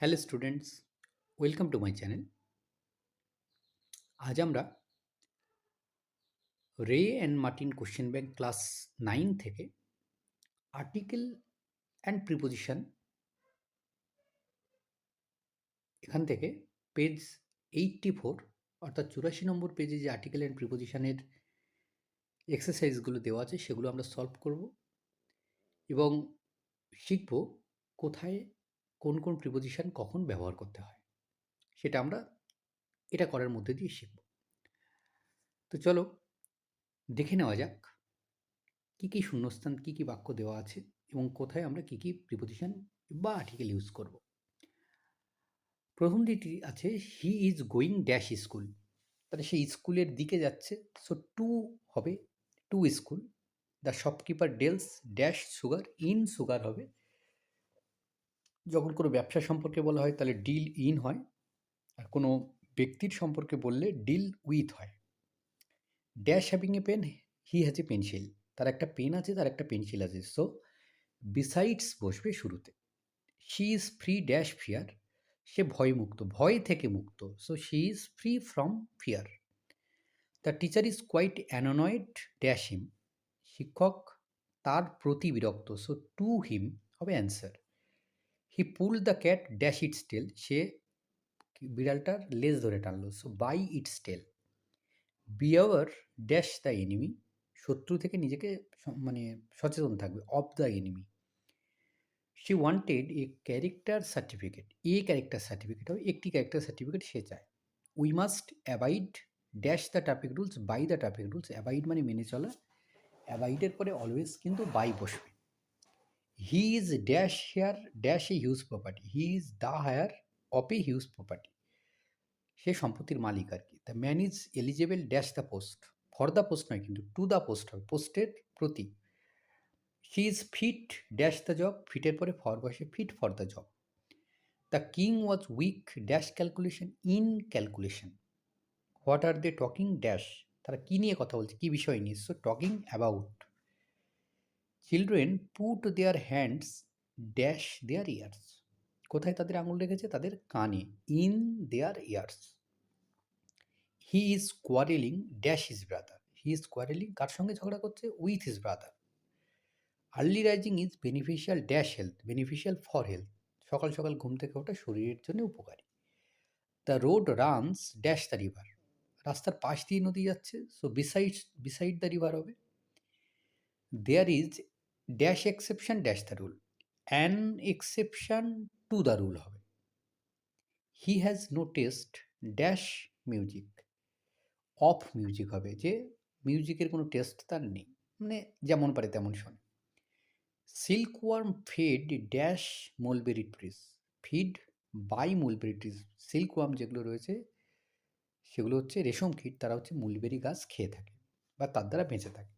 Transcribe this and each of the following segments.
Hello students welcome to my channel আজ আমরা Wren and Martin question bank class nine থেকে article and preposition এখান থেকে page eighty four অর্থাৎ চুরাশি নম্বর পেজে যে আর্টিকেল অ্যান্ড প্রিপোজিশনের এক্সারসাইজগুলো দেওয়া আছে, সেগুলো আমরা সলভ করব এবং শিখব কোথায় কোন কোন প্রিপোজিশন কখন ব্যবহার করতে হয়, সেটা আমরা এটা করার মধ্যে দিয়ে শিখব। তো চলো দেখে নেওয়া যাক কী কী শূন্যস্থান, কী কী বাক্য দেওয়া আছে এবং কোথায় আমরা কী কী প্রিপোজিশন বা আর্টিকেল ইউজ করব। প্রথম দিকটি আছে he is going dash school তাহলে সে স্কুলের দিকে যাচ্ছে সো টু হবে to school the shopkeeper deals dash sugar in sugar হবে। যখন কোনো ব্যবসা সম্পর্কে বলা হয়, তাহলে ডিল ইন হয়। আর কোনো ব্যক্তির সম্পর্কে বললে ডিল উইথ হয়। Dash having a pen he has a pencil তার একটা পেন আছে, তার একটা পেন্সিল আছে। সো বিসাইডস বসবে শুরুতে। She is free dash fear সে ভয়মুক্ত, ভয় থেকে মুক্ত। So she is free from fear the teacher is quite annoyed dash him শিক্ষক তার প্রতি বিরক্ত। সো টু হিম হবে answer he pull the cat dash its tail সে বিড়ালটার লেজ ধরে টানলো। So by its tail beware dash the enemy শত্রু থেকে নিজেকে মানে সচেতন থাকবে। Of the enemy she wanted a character certificate a character certificate হবে। একটি ক্যারেক্টার সার্টিফিকেট সে চায়। We must abide dash the traffic rules by the traffic rules abide মানে মেনে চলা। অ্যাবাইডের পরে অলওয়েজ কিন্তু বাই বসবে। He is dash heir dash a huge property he is the heir of a huge property সে সম্পত্তির মালিক আর কি। The man is eligible dash the post for the post নয় কিন্তু টু দ্য পোস্ট হবে পোস্টের প্রতি। He is fit dash the job ফিটের পরে ফর বসে fit for the job the king was weak dash calculation in calculation what are they talking dash তারা কী নিয়ে কথা বলছে? কী বিষয় নিয়ে? So talking about children put their hands dash their ears কোথায় তাদের আঙুল রেখেছে? তাদের কানে in their ears he is quarreling dash his brother he is quarreling কার সঙ্গে ঝগড়া করছে? With his brother early rising is beneficial dash health beneficial for health সকাল সকাল ঘুম থেকে ওঠা শরীরের জন্য উপকারী. The road runs dash the river রাস্তার পাশ দিয়ে নদী যাচ্ছে so beside beside the river হবে। There is dash exception dash the rule an exception to the rule হবে। He has no taste dash music of music হবে যে মিউজিকের কোনো টেস্ট তার নেই। মানে যেমন পারে তেমন শোনে। Silkworm feed dash mulberry trees feed by mulberry trees silkworm যেগুলো রয়েছে, সেগুলো হচ্ছে রেশম কীট তারা হচ্ছে মুলবেরি গাছ খেয়ে থাকে বা তার দ্বারা বেঁচে থাকে।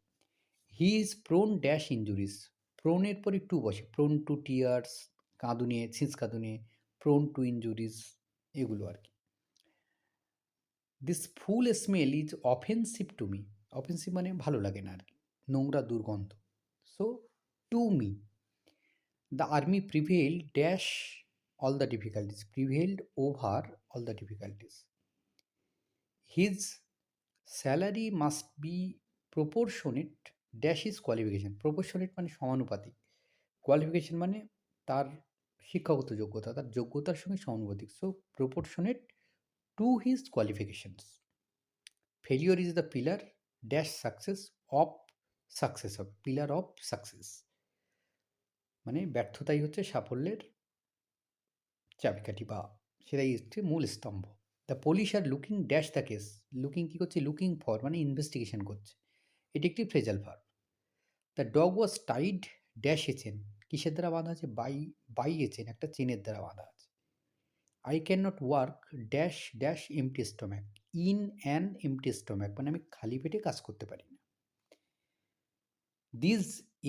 He is prone dash injuries প্রোনের পরে টু বসে। প্রোন টু টিয়ার্স কাঁদুনে, ছিঁচ কাঁদুনে প্রোন টু ইঞ্জুরিস এগুলো আর কি। This foul smell is offensive to me offensive মানে ভালো লাগে না আর কি। নোংরা, দুর্গন্ধ। So to me the army prevail dash all the difficulties prevailed over all the difficulties his salary must be proportionate dash is qualification proportionate মানে সমানুপাতিক। কোয়ালিফিকেশান মানে তার শিক্ষাগত যোগ্যতা, তার যোগ্যতার সঙ্গে সমানুপাতিক। So proportionate to his qualifications failure is the pillar dash success of success হবে পিলার অফ সাকসেস মানে ব্যর্থতাই হচ্ছে সাফল্যের চাবিকাঠি বা সেটাই হচ্ছে মূল স্তম্ভ। The police are looking dash the case looking কী করছে? লুকিং ফর মানে ইনভেস্টিগেশন করছে। এটি একটি phrasal verb the dog was tied dash a chain কিসের দ্বারা বাঁধা আছে? বাই বাই এ চেন একটা চেনের দ্বারা বাঁধা আছে। I can not work dash dash empty stomach in an empty stomach মানে আমি খালি পেটে কাজ করতে পারি না। This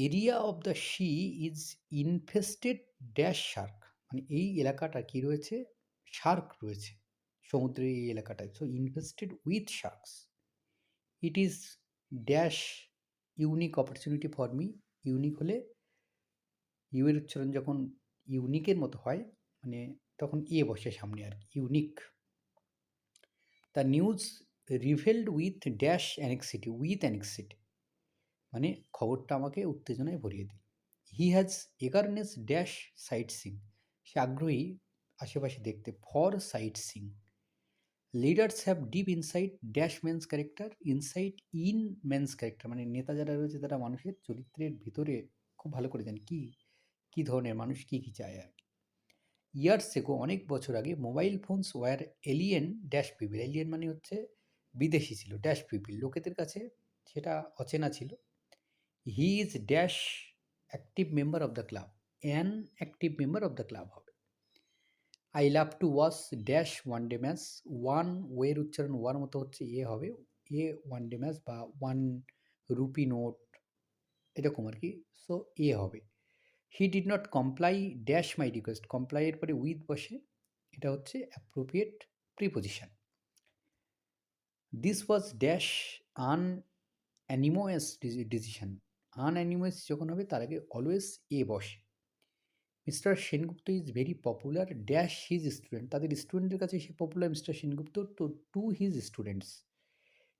area of the sea is infested dash shark মানে এই এলাকাটা কি রয়েছে? শার্ক রয়েছে। সমুদ্রের এই এলাকাটায়। So invested with sharks it is dash unique opportunity for me unique হলে ইউ এর উচ্চারণ যখন ইউনিকের মতো হয় মানে তখন এ বসে সামনে আর কি unique the news revealed with dash anxiety with anxiety মানে খবরটা আমাকে উত্তেজনায় ভরিয়ে দিল। He has eagerness dash sightseeing সে আগ্রহী আশেপাশে দেখতে for sightseeing leaders have deep insight dash man's character insight in man's character মানে নেতা যারা রয়েছে, তারা মানুষের চরিত্রের ভিতরে খুব ভালো করে জানে কী কী ধরনের মানুষ, কী কী চায় আর কি। ইয়ার্স এগো অনেক বছর আগে mobile phones were alien dash people alien মানে হচ্ছে বিদেশি ছিল ড্যাশ পিপিল লোকেদের কাছে সেটা অচেনা ছিল। He is dash active member of the club an active member of the club হবে। I love to watch dash one day match one ওয়ের উচ্চারণ ওয়ার মতো হচ্ছে এ হবে এ ওয়ান ডে ম্যাচ বা ওয়ান রুপি নোট এরকম আর কি সো এ হবে he did not comply dash my request কমপ্লাইয়ের পরে উইথ বসে। এটা হচ্ছে appropriate preposition this was dash unanimous decision unanimous যখন হবে, তার আগে অলওয়েজ এ বসে। Mister Sengupta is very popular dash his student তাদের স্টুডেন্টের কাছে সে পপুলার মিস্টার সেনগুপ্ত তো to his students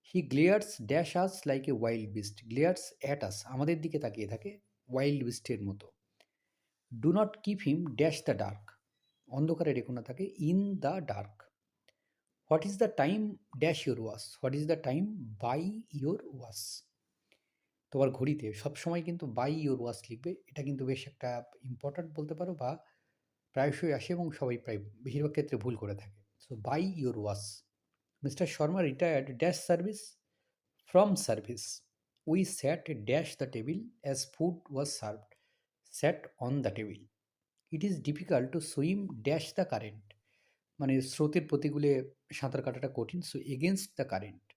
he glares dash us like a wild beast glares at us আমাদের দিকে তাকিয়ে থাকে ওয়াইল্ড বিস্টের মতো। Do not keep him dash the dark অন্ধকারে রেখো না থাকে in the dark what is the time dash your watch what is the time by your watch তোমার ঘড়িতে সবসময় কিন্তু বাই ইউর ওয়াচ লিখবে। এটা কিন্তু বেশ একটা ইম্পর্ট্যান্ট বলতে পারো বা প্রায়শই আসে এবং সবাই প্রায় বেশিরভাগ ক্ষেত্রে ভুল করে থাকে। So by your watch mister Sharma retired dash service from service we sat dash the table as food was served sat on the table it is difficult to swim dash the current মানে স্রোতের প্রতিকূলে সাঁতার কাটাটা কঠিন। So against the current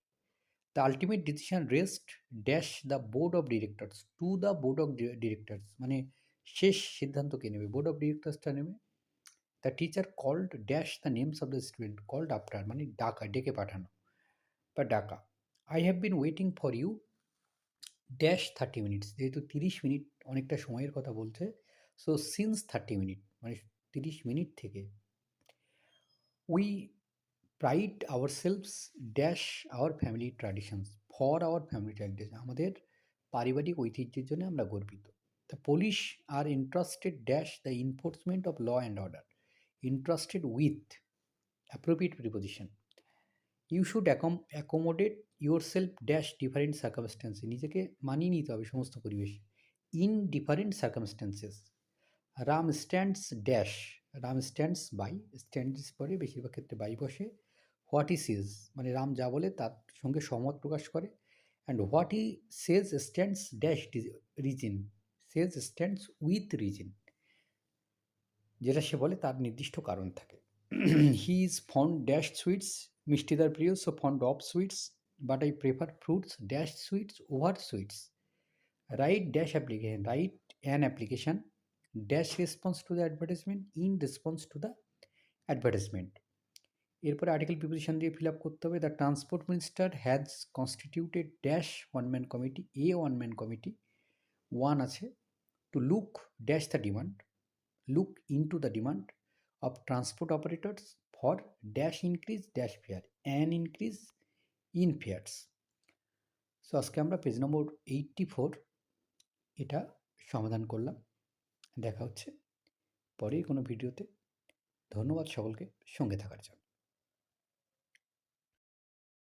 the ultimate decision rest dash the board of directors to the board of directors মানে শেষ সিদ্ধান্ত কে নেবে বোর্ড অফ ডিরেক্টরসটা নেবে। The teacher called dash the names of the student called after মানে ডাকা, ডেকে পাঠানো। বা ডাকা। I have been waiting for you dash thirty minutes যেহেতু তিরিশ মিনিট অনেকটা সময়ের কথা বলছে সো সিন্স থার্টি মিনিট মানে তিরিশ মিনিট থেকে। We pride ourselves dash our family traditions for our family tradition আমাদের পারিবারিক ঐতিহ্যের জন্য আমরা গর্বিত। The police are interested dash the enforcement of law and order interested with appropriate preposition you should accommodate yourself dash different সার্কামস্ট্যান্সে নিজেকে মানিয়ে নিতে হবে সমস্ত পরিবেশে। In different circumstances Ram stands dash Ram stands by stands পরে বেশিরভাগ ক্ষেত্রে by বসে। হোয়াট ই সিজ মানে রাম যা বলে তার সঙ্গে সহমত প্রকাশ করে। And what he says stands dash reason says stands with reason যেটা সে বলে তার নির্দিষ্ট কারণ থাকে। He is fond dash sweets মিষ্টিদার প্রিয় so fond of sweets but I prefer fruits dash sweets over sweets write dash application write an application dash response to the advertisement in response to the advertisement এরপরে article preposition দিয়ে fill up করতে হবে। The transport minister has constituted dash one man committee a one man committee one আছে to look dash the demand look into the demand of transport operators for dash increase dash fare an increase in fares so আজকে আমরা page নম্বর eighty four এটা সমাধান করলাম। দেখা হচ্ছে পরেই কোনো ভিডিওতে ধন্যবাদ সকলকে। সঙ্গে থাকার জন্য।